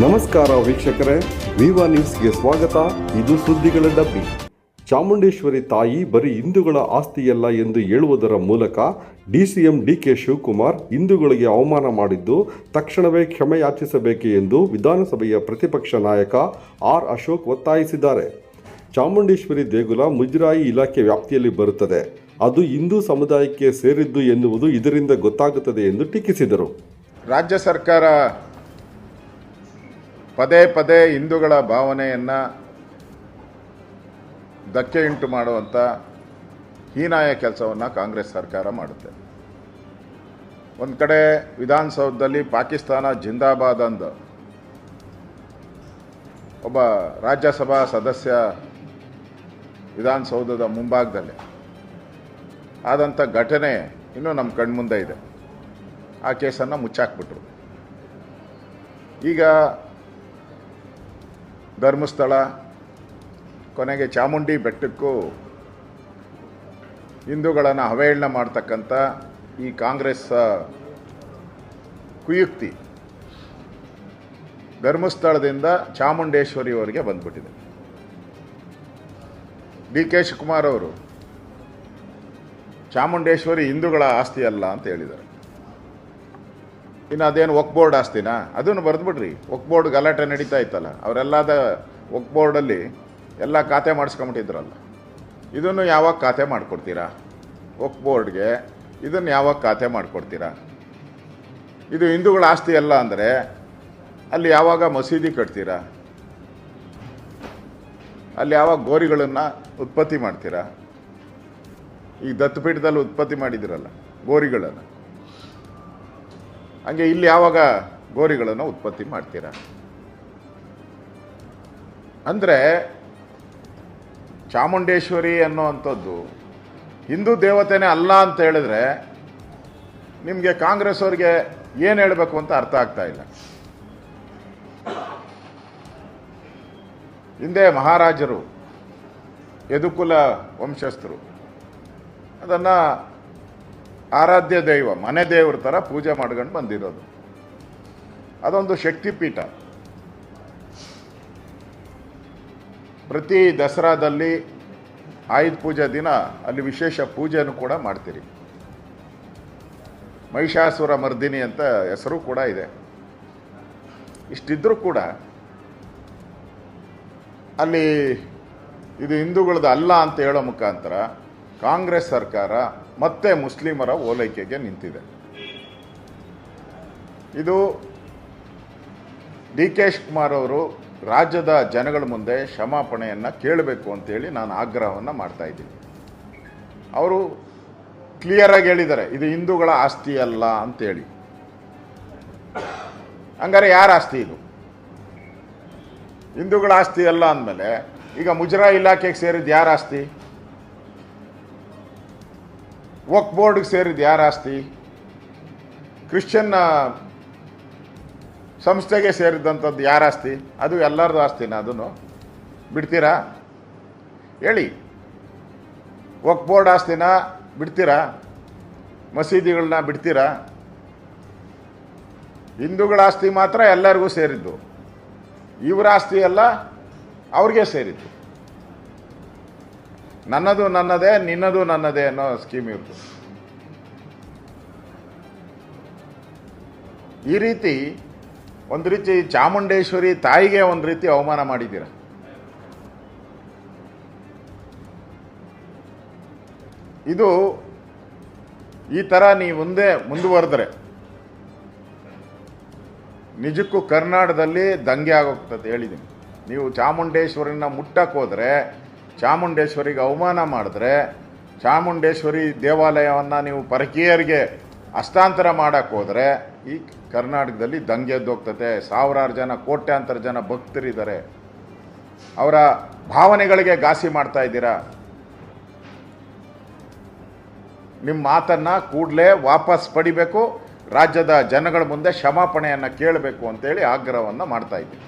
ನಮಸ್ಕಾರ ವೀಕ್ಷಕರೇ, ವಿವಾ ನ್ಯೂಸ್ಗೆ ಸ್ವಾಗತ. ಇದು ಸುದ್ದಿಗಳ ಡಬ್ಬಿ. ಚಾಮುಂಡೇಶ್ವರಿ ತಾಯಿ ಬರೀ ಹಿಂದೂಗಳ ಆಸ್ತಿಯಲ್ಲ ಎಂದು ಹೇಳುವುದರ ಮೂಲಕ ಡಿಸಿಎಂ ಡಿಕೆ ಶಿವಕುಮಾರ್ ಹಿಂದೂಗಳಿಗೆ ಅವಮಾನ ಮಾಡಿದ್ದು, ತಕ್ಷಣವೇ ಕ್ಷಮೆ ಯಾಚಿಸಬೇಕು ಎಂದು ವಿಧಾನಸಭೆಯ ಪ್ರತಿಪಕ್ಷ ನಾಯಕ ಆರ್ ಅಶೋಕ್ ಒತ್ತಾಯಿಸಿದ್ದಾರೆ. ಚಾಮುಂಡೇಶ್ವರಿ ದೇಗುಲ ಮುಜರಾಯಿ ಇಲಾಖೆ ವ್ಯಾಪ್ತಿಯಲ್ಲಿ ಬರುತ್ತದೆ. ಅದು ಹಿಂದೂ ಸಮುದಾಯಕ್ಕೆ ಸೇರಿದ್ದು ಎನ್ನುವುದು ಇದರಿಂದ ಗೊತ್ತಾಗುತ್ತದೆ ಎಂದು ಟೀಕಿಸಿದರು. ರಾಜ್ಯ ಸರ್ಕಾರ ಪದೇ ಪದೇ ಹಿಂದೂಗಳ ಭಾವನೆಯನ್ನು ಧಕ್ಕೆಯುಂಟು ಮಾಡುವಂಥ ಹೀನಾಯ ಕೆಲಸವನ್ನು ಕಾಂಗ್ರೆಸ್ ಸರ್ಕಾರ ಮಾಡುತ್ತೆ. ಒಂದು ಕಡೆ ವಿಧಾನಸೌಧದಲ್ಲಿ ಪಾಕಿಸ್ತಾನ ಜಿಂದಾಬಾದ್ ಅಂದ. ಒಬ್ಬ ರಾಜ್ಯಸಭಾ ಸದಸ್ಯ ವಿಧಾನಸೌಧದ ಮುಂಭಾಗದಲ್ಲಿ. ಆದಂಥ ಘಟನೆ ಇನ್ನೂ ನಮ್ಮ ಕಣ್ಮುಂದೆ ಇದೆ. ಆ ಕೇಸನ್ನು ಮುಚ್ಚಾಕ್ಬಿಟ್ರು. ಈಗ ಧರ್ಮಸ್ಥಳ, ಕೊನೆಗೆ ಚಾಮುಂಡಿ ಬೆಟ್ಟಕ್ಕೂ ಹಿಂದೂಗಳನ್ನು ಅವಹೇಳನ ಮಾಡ್ತಕ್ಕಂಥ ಈ ಕಾಂಗ್ರೆಸ್ ಕುಯುಕ್ತಿ ಧರ್ಮಸ್ಥಳದಿಂದ ಚಾಮುಂಡೇಶ್ವರಿಯವರಿಗೆ ಬಂದ್ಬಿಟ್ಟಿದೆ. ಡಿ ಕೆ ಶಿವಕುಮಾರ್ ಅವರು, ಚಾಮುಂಡೇಶ್ವರಿ ಹಿಂದೂಗಳ ಆಸ್ತಿ ಅಲ್ಲ ಅಂತ ಹೇಳಿದ್ದಾರೆ. ಇನ್ನು ಅದೇನು ಒಕ್ ಬೋರ್ಡ್ ಆಸ್ತಿನಾ? ಅದನ್ನು ಬರೆದ್ಬಿಡ್ರಿ. ಒಕ್ ಬೋರ್ಡ್ ಗಲಾಟೆ ನಡೀತಾ ಇತ್ತಲ್ಲ. ಅವರೆಲ್ಲದ ಒಕ್ ಬೋರ್ಡಲ್ಲಿ ಎಲ್ಲ ಖಾತೆ ಮಾಡಿಸ್ಕೊಂಬಿಟ್ಟಿದ್ರಲ್ಲ. ಇದನ್ನು ಯಾವಾಗ ಖಾತೆ ಮಾಡಿಕೊಡ್ತೀರಾ? ಒಕ್ ಬೋರ್ಡ್ಗೆ ಇದನ್ನು ಯಾವಾಗ ಖಾತೆ ಮಾಡಿಕೊಡ್ತೀರಾ? ಇದು ಹಿಂದೂಗಳ ಆಸ್ತಿ ಅಲ್ಲ ಅಂದರೆ ಅಲ್ಲಿ ಯಾವಾಗ ಮಸೀದಿ ಕಟ್ತೀರಾ? ಅಲ್ಲಿ ಯಾವಾಗ ಗೋರಿಗಳನ್ನು ಉತ್ಪತ್ತಿ ಮಾಡ್ತೀರಾ? ಈ ದತ್ತಪೀಠದಲ್ಲಿ ಉತ್ಪತ್ತಿ ಮಾಡಿದಿರಲ್ಲ ಗೋರಿಗಳನ್ನು. ಹಂಗೆ ಇಲ್ಲಿ ಯಾವಾಗ ಗೋರಿಗಳನ್ನು ಉತ್ಪತ್ತಿ ಮಾಡ್ತೀರಾ? ಅಂದರೆ ಚಾಮುಂಡೇಶ್ವರಿ ಅನ್ನುವಂಥದ್ದು ಹಿಂದೂ ದೇವತೆನೇ ಅಲ್ಲ ಅಂತ ಹೇಳಿದ್ರೆ ನಿಮಗೆ ಕಾಂಗ್ರೆಸ್ ಅವ್ರಿಗೆ ಏನು ಹೇಳಬೇಕು ಅಂತ ಅರ್ಥ ಆಗ್ತಾ ಇಲ್ಲ. ಹಿಂದೆ ಮಹಾರಾಜರು ಯದುಕುಲ ವಂಶಸ್ಥರು. ಅದನ್ನು ಆರಾಧ್ಯ ದೈವ, ಮನೆ ದೇವ್ರ ಥರ ಪೂಜೆ ಮಾಡ್ಕೊಂಡು ಬಂದಿರೋದು. ಅದೊಂದು ಶಕ್ತಿಪೀಠ. ಪ್ರತಿ ದಸರಾದಲ್ಲಿ ಆಯುಧ ಪೂಜೆ ದಿನ ಅಲ್ಲಿ ವಿಶೇಷ ಪೂಜೆಯನ್ನು ಕೂಡ ಮಾಡ್ತೀರಿ. ಮಹಿಷಾಸುರ ಮರ್ದಿನಿ ಅಂತ ಹೆಸರು ಕೂಡ ಇದೆ. ಇಷ್ಟಿದ್ರೂ ಕೂಡ ಅಲ್ಲಿ ಇದು ಹಿಂದೂಗಳದ್ದು ಅಲ್ಲ ಅಂತ ಹೇಳೋ ಮುಖಾಂತರ ಕಾಂಗ್ರೆಸ್ ಸರ್ಕಾರ ಮತ್ತೆ ಮುಸ್ಲಿಮರ ಓಲೈಕೆಗೆ ನಿಂತಿದೆ. ಇದು ಡಿ ಕೆ ಶಿವಕುಮಾರ್ ಅವರು ರಾಜ್ಯದ ಜನಗಳ ಮುಂದೆ ಕ್ಷಮಾಪಣೆಯನ್ನು ಕೇಳಬೇಕು ಅಂತೇಳಿ ನಾನು ಆಗ್ರಹವನ್ನು ಮಾಡ್ತಾ ಇದ್ದೀನಿ. ಅವರು ಕ್ಲಿಯರಾಗಿ ಹೇಳಿದ್ದಾರೆ, ಇದು ಹಿಂದೂಗಳ ಆಸ್ತಿ ಅಲ್ಲ ಅಂತೇಳಿ ಹಂಗಾರೆ ಯಾರ ಆಸ್ತಿ ಇದು? ಹಿಂದೂಗಳ ಆಸ್ತಿ ಅಲ್ಲ ಅಂದಮೇಲೆ ಈಗ ಮುಜರಾ ಇಲಾಖೆಗೆ ಸೇರಿದ ಯಾರ ಆಸ್ತಿ? ವಕ್ ಬೋರ್ಡ್ಗೆ ಸೇರಿದ್ದು ಯಾರ ಆಸ್ತಿ ಕ್ರಿಶ್ಚಿಯನ್ ಸಂಸ್ಥೆಗೆ ಸೇರಿದಂಥದ್ದು ಯಾರ ಆಸ್ತಿ ಅದು ಎಲ್ಲರದು ಆಸ್ತಿನ ಅದನ್ನು ಬಿಡ್ತೀರಾ? ಹೇಳಿ. ವಕ್ ಬೋರ್ಡ್ ಆಸ್ತಿನ ಬಿಡ್ತೀರಾ? ಮಸೀದಿಗಳನ್ನ ಬಿಡ್ತೀರಾ? ಹಿಂದೂಗಳ ಆಸ್ತಿ ಮಾತ್ರ ಎಲ್ಲರಿಗೂ ಸೇರಿದ್ದು. ಇವರ ಆಸ್ತಿ ಎಲ್ಲ ಅವ್ರಿಗೆ ಸೇರಿದ್ದು. ನನ್ನದು ನನ್ನದೇ, ನಿನ್ನದು ನನ್ನದೇ ಅನ್ನೋ ಸ್ಕೀಮ್ ಇರ್ತದೆ ಈ ರೀತಿ ಒಂದು ರೀತಿ ಚಾಮುಂಡೇಶ್ವರಿ ತಾಯಿಗೆ ಒಂದು ರೀತಿ ಅವಮಾನ ಮಾಡಿದ್ದೀರ. ಇದು ಈ ಥರ ನೀವು ಮುಂದೆ ಮುಂದುವರೆದ್ರೆ ನಿಜಕ್ಕೂ ಕರ್ನಾಟಕದಲ್ಲಿ ದಂಗೆ ಆಗೋಗ್ತದೆ ಹೇಳಿದ್ದೀನಿ. ನೀವು ಚಾಮುಂಡೇಶ್ವರಿನ ಮುಟ್ಟಕ್ಕೆ ಹೋದರೆ ಚಾಮುಂಡೇಶ್ವರಿಗೆ ಅವಮಾನ ಮಾಡಿದ್ರೆ ಚಾಮುಂಡೇಶ್ವರಿ ದೇವಾಲಯವನ್ನು ನೀವು ಪರಕೀಯರಿಗೆ ಹಸ್ತಾಂತರ ಮಾಡಕ್ಕೆ ಹೋದರೆ ಈ ಕರ್ನಾಟಕದಲ್ಲಿ ದಂಗೆ ಎದ್ದೋಗ್ತದೆ ಸಾವಿರಾರು ಜನ, ಕೋಟ್ಯಾಂತರ ಜನ ಭಕ್ತರಿದ್ದಾರೆ. ಅವರ ಭಾವನೆಗಳಿಗೆ ಘಾಸಿ ಮಾಡ್ತಾ ಇದ್ದೀರಾ? ನಿಮ್ಮ ಮಾತನ್ನು ಕೂಡಲೇ ವಾಪಸ್ ಪಡಿಬೇಕು, ರಾಜ್ಯದ ಜನಗಳ ಮುಂದೆ ಕ್ಷಮಾಪಣೆಯನ್ನು ಕೇಳಬೇಕು ಅಂತೇಳಿ ಆಗ್ರಹವನ್ನು ಮಾಡ್ತಾ ಇದ್ದೀನಿ.